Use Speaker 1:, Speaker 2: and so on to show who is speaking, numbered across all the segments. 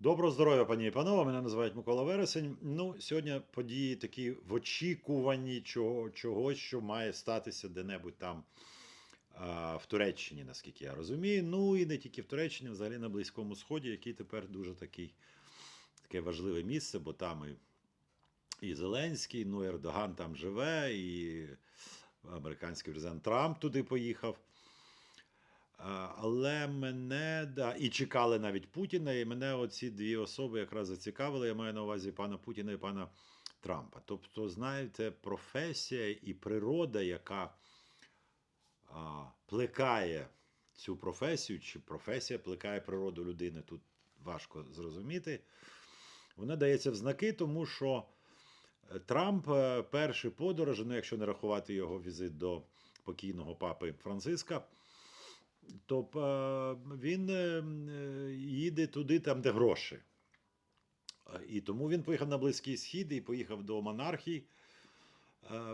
Speaker 1: Доброго здоров'я, пані і панове. Мене називають Микола Вересень. Ну, сьогодні події такі в очікуванні чого, чогось, що має статися де-небудь там а, в Туреччині, наскільки я розумію. Ну і не тільки в Туреччині, взагалі на Близькому Сході, який тепер дуже такий, таке важливе місце, бо там і, і Зеленський, ну Ердоган там живе, і американський президент Трамп туди поїхав. Але мене да, і чекали навіть Путіна, і мене оці дві особи якраз зацікавили. Я маю на увазі пана Путіна і пана Трампа. Тобто, знаєте, професія і природа, яка а, плекає цю професію, чи професія плекає природу людини, тут важко зрозуміти. Вона дається в знаки, тому що е, Трамп е, перший подорож, ну якщо не рахувати його візит до покійного папи Франциска. То е, він е, е, їде туди, там, де гроші. І тому він поїхав на Близький Схід і поїхав до монархій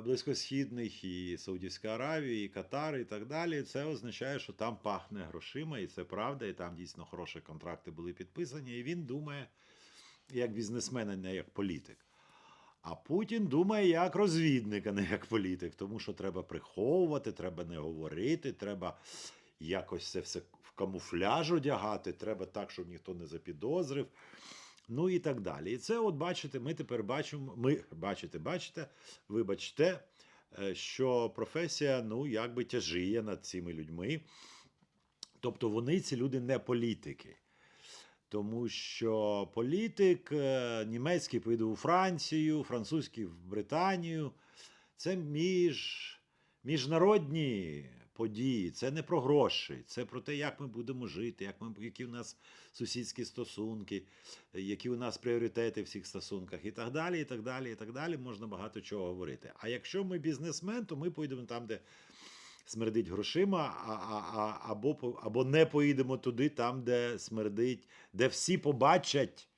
Speaker 1: близькосхідних, і Саудівська Аравія, і Катар, і так далі. Це означає, що там пахне грошима, і це правда, і там дійсно хороші контракти були підписані. І він думає як бізнесмен, а не як політик. А Путін думає як розвідник, а не як політик, тому що треба приховувати, треба не говорити, треба якось це все в камуфляж одягати, треба так, щоб ніхто не запідозрив. Ну і так далі. І це, от бачите, ми тепер бачимо, ми бачите, бачите, вибачте, е, що професія, ну, якби тяжіє над цими людьми. Тобто вони, ці люди, не політики. Тому що політик е, німецький поїде у Францію, французький в Британію. Це між, міжнародні події, це не про гроші, це про те, як ми будемо жити, як ми, які у нас сусідські стосунки, які у нас пріоритети в цих стосунках, і так далі, і так далі, і так далі. Можна багато чого говорити. А якщо ми бізнесмен, то ми поїдемо там, де смердить грошима, а, а, а, або, або не поїдемо туди, там, де смердить, де всі побачать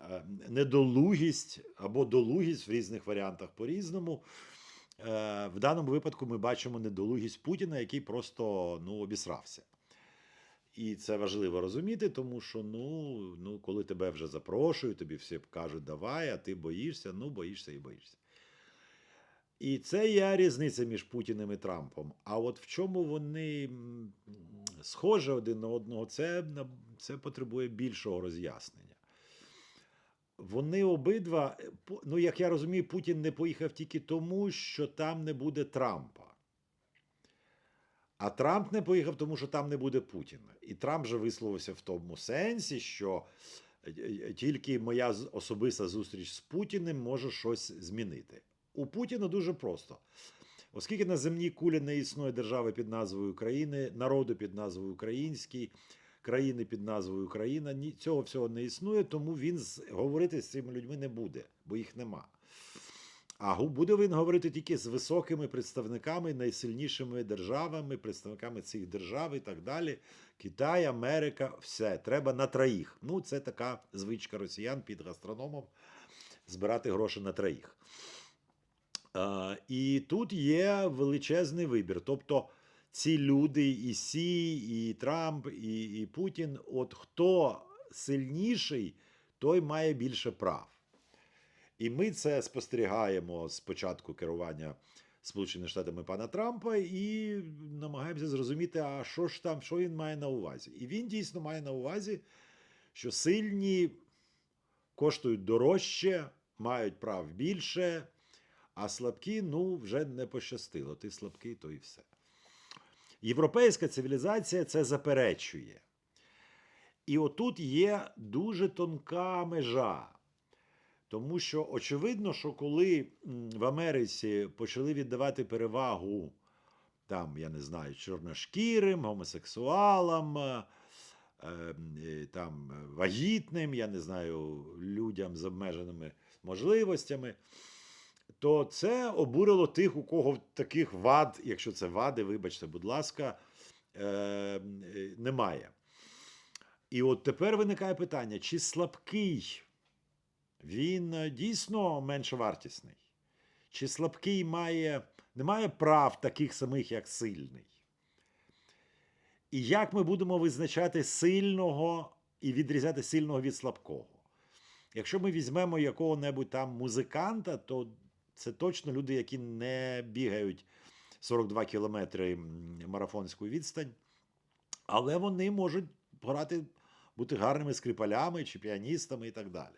Speaker 1: е, недолугість або долугість в різних варіантах по-різному. Е, В даному випадку ми бачимо недолугість Путіна, який просто ну, обісрався. І це важливо розуміти, тому що ну, ну, коли тебе вже запрошують, тобі всі кажуть, давай, а ти боїшся, ну боїшся і боїшся. І це є різниця між Путіним і Трампом. А от в чому вони схожі один на одного, це, це потребує більшого роз'яснення. Вони обидва, е, ну як я розумію, Путін не поїхав тільки тому, що там не буде Трампа. А Трамп не поїхав, тому що там не буде Путіна. І Трамп же висловився в тому сенсі, що е, е, тільки моя особиста зустріч з Путіним може щось змінити. У Путіна дуже просто. Оскільки на земній кулі не існує держави під назвою України, народу під назвою Український, країни під назвою Україна, ні, цього всього не існує, тому він говорити з цими людьми не буде, бо їх нема. А буде він говорити тільки з високими представниками, найсильнішими державами, представниками цих держав і так далі. Китай, Америка, все. Треба на троїх. Ну, це така звичка росіян під гастрономом збирати гроші на троїх. І тут є величезний вибір. Тобто ці люди, і Сі, і Трамп, і, і Путін, от хто сильніший, той має більше прав. І ми це спостерігаємо з початку керування Сполученими Штатами пана Трампа і намагаємося зрозуміти, а що ж там, що він має на увазі. І він дійсно має на увазі, що сильні коштують дорожче, мають прав більше, а слабкі, ну, вже не пощастило. Ти слабкий, то і все. Європейська цивілізація це заперечує. І отут є дуже тонка межа. Тому що очевидно, що коли в Америці почали віддавати перевагу там, я не знаю, чорношкірим, гомосексуалам, е, там, е, вагітним, я не знаю, людям з обмеженими можливостями, то це обурило тих, у кого таких вад, якщо це вади, вибачте, будь ласка, е, е, немає. І от тепер виникає питання: чи слабкий він е, дійсно меншовартісний? Чи слабкий має, не має прав таких самих, як сильний? І як ми будемо визначати сильного і відрізняти сильного від слабкого. Якщо ми візьмемо якого-небудь там музиканта, то це точно люди, які не бігають 42 кілометри марафонську відстань, але вони можуть грати, бути гарними скрипалями чи піаністами і так далі.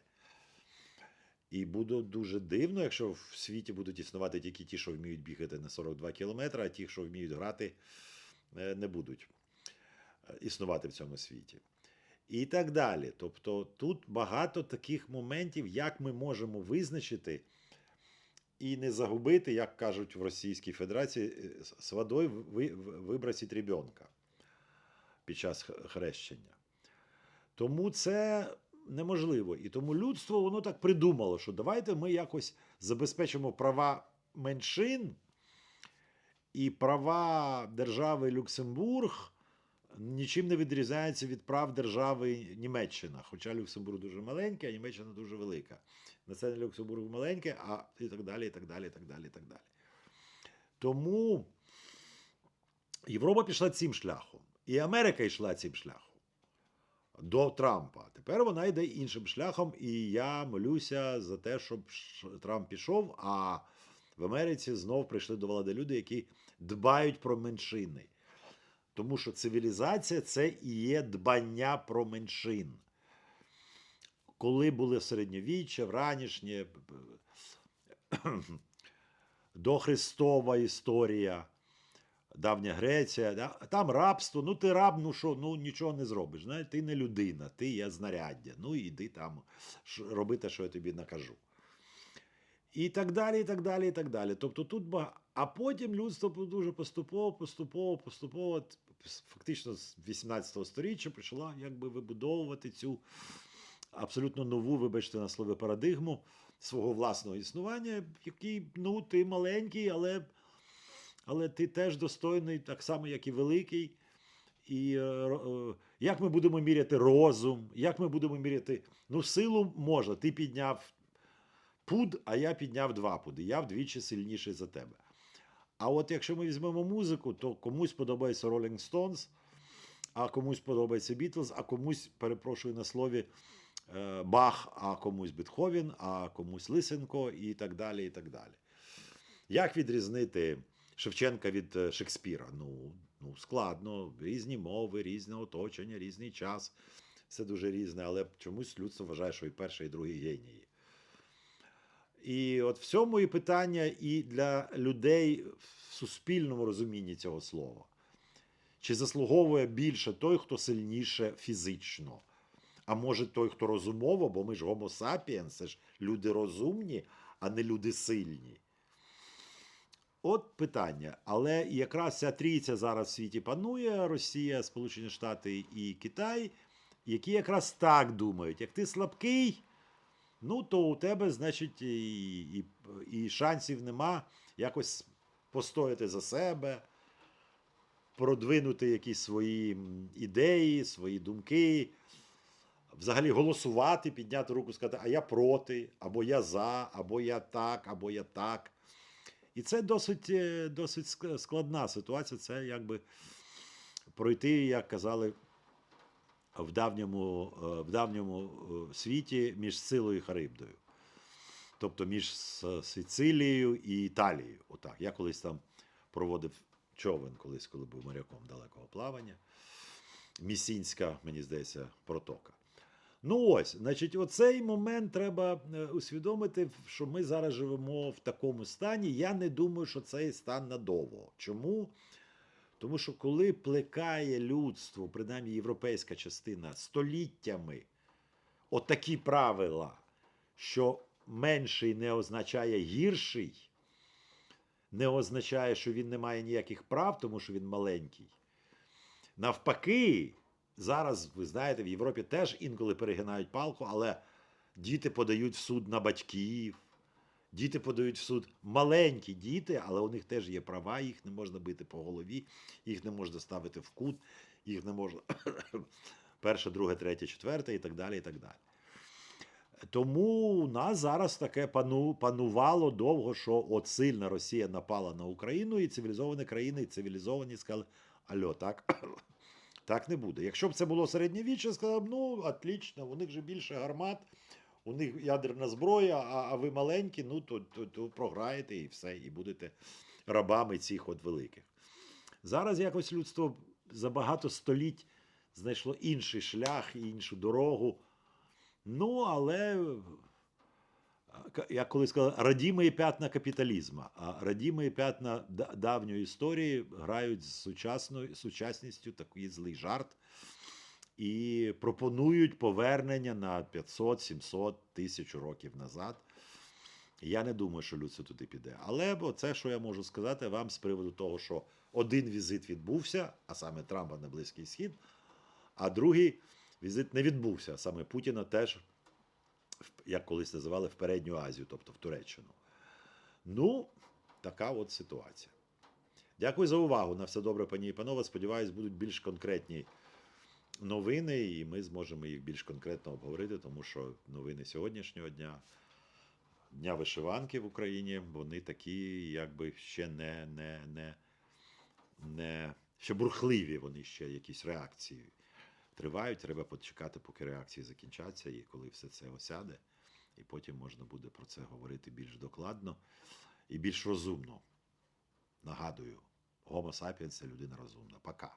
Speaker 1: І буде дуже дивно, якщо в світі будуть існувати тільки ті, що вміють бігати на 42 кілометри, а ті, що вміють грати, е, не будуть е, існувати в цьому світі. І так далі. Тобто тут багато таких моментів, як ми можемо визначити і не загубити, як кажуть в Російській Федерації, е, з- водою ви- ви- вибросить ребенка під час хрещення. Тому це неможливо. І тому людство воно так придумало, що давайте ми якось забезпечимо права меншин і права держави Люксембург нічим не відрізняються від прав держави Німеччина. Хоча Люксембург дуже маленький, а Німеччина дуже велика. Населення Люксембургу маленьке, а і так далі, і так далі, і так далі, і так далі. Тому Європа пішла цим шляхом, і Америка йшла цим шляхом до Трампа. Тепер вона йде іншим шляхом, і я молюся за те, щоб Трамп пішов. А в Америці знов прийшли до влади люди, які дбають про меншини. Тому що цивілізація це і є дбання про меншин. Коли були середньовіччя, вранішнє, дохристова історія, давня Греція, там рабство, ну ти раб, ну що, ну нічого не зробиш. Знаєш, ти не людина, ти є знаряддя. Ну іди там роби те, що я тобі накажу. І так далі, і так далі, і так далі. Тобто тут ба... А потім людство дуже поступово, поступово, поступово, фактично з 18 століття почала якби вибудовувати цю абсолютно нову, вибачте на слові, парадигму свого власного існування, який, ну, ти маленький, але, але ти теж достойний, так само, як і великий. І е, е, як ми будемо міряти розум, як ми будемо міряти. Ну, силу можна. Ти підняв пуд, а я підняв два пуди. Я вдвічі сильніший за тебе. А от якщо ми візьмемо музику, то комусь подобається Rolling Stones, а комусь подобається Beatles, а комусь, перепрошую на слові, е, Бах, а комусь Бетховен, а комусь Лисенко і так далі. і так далі. Як відрізнити Шевченка від е, Шекспіра? Ну, ну складно, різні мови, різне оточення, різний час. Все дуже різне, але чомусь людство вважає, що і перший, і другий генії. І от в цьому і питання і для людей в суспільному розумінні цього слова. Чи заслуговує більше той, хто сильніше фізично? А може той, хто розумово, бо ми ж гомо це ж люди розумні, а не люди сильні. От питання. Але якраз ця трійця зараз в світі панує: Росія, Сполучені Штати і Китай, які якраз так думають: як ти слабкий, ну то у тебе, значить, і, і, і шансів нема якось постояти за себе, продвинути якісь свої ідеї, свої думки, взагалі голосувати, підняти руку, сказати, а я проти, або я за, або я так, або я так. І це досить, е, досить складна ситуація. Це якби пройти, як казали в давньому, е, в давньому е, світі між Силою і Харибдою. Тобто між Сицилією і Італією. Отак. Я колись там проводив човен, колись, коли був моряком далекого плавання. Місінська, мені здається, протока. Ну ось, значить, оцей момент треба е, усвідомити, що ми зараз живемо в такому стані. Я не думаю, що цей стан надовго. Чому? Тому що коли плекає людство, принаймні європейська частина, століттями отакі правила, що менший не означає гірший, не означає, що він не має ніяких прав, тому що він маленький. Навпаки, зараз, ви знаєте, в Європі теж інколи перегинають палку, але діти подають в суд на батьків. Діти подають в суд маленькі діти, але у них теж є права, їх не можна бити по голові, їх не можна ставити в кут, їх не можна перше, друге, третє, четверте і так далі. і так далі. Тому у нас зараз таке пану, панувало довго, що от сильна Росія напала на Україну, і цивілізовані країни, і цивілізовані сказали: Альо, так, Так не буде. Якщо б це було середньовіччя, сказав, ну, отлично, у них же більше гармат, у них ядерна зброя, а, а ви маленькі, ну то, то, то програєте і все, і будете рабами цих от великих. Зараз якось людство за багато століть знайшло інший шлях, іншу дорогу. Ну, але, як колись сказав, радімі п'ятна капіталізму, а радімі п'ятна давньої історії грають з сучасною сучасністю такий злий жарт і пропонують повернення на 500, 700 тисяч років назад. Я не думаю, що людство туди піде. Але бо це, що я можу сказати вам з приводу того, що один візит відбувся, а саме Трампа на Близький Схід, а другий візит не відбувся, а саме Путіна теж, як колись називали, в Передню Азію, тобто в Туреччину. Ну, така от ситуація. Дякую за увагу. На все добре, пані і панове. Сподіваюсь, будуть більш конкретні новини, і ми зможемо їх більш конкретно обговорити, тому що новини сьогоднішнього дня, Дня вишиванки в Україні, вони такі, якби ще не, не, не, не ще бурхливі, вони ще якісь реакції тривають. Треба почекати, поки реакції закінчаться, і коли все це осяде, і потім можна буде про це говорити більш докладно і більш розумно. Нагадую, Homo sapiens – це людина розумна. Пока.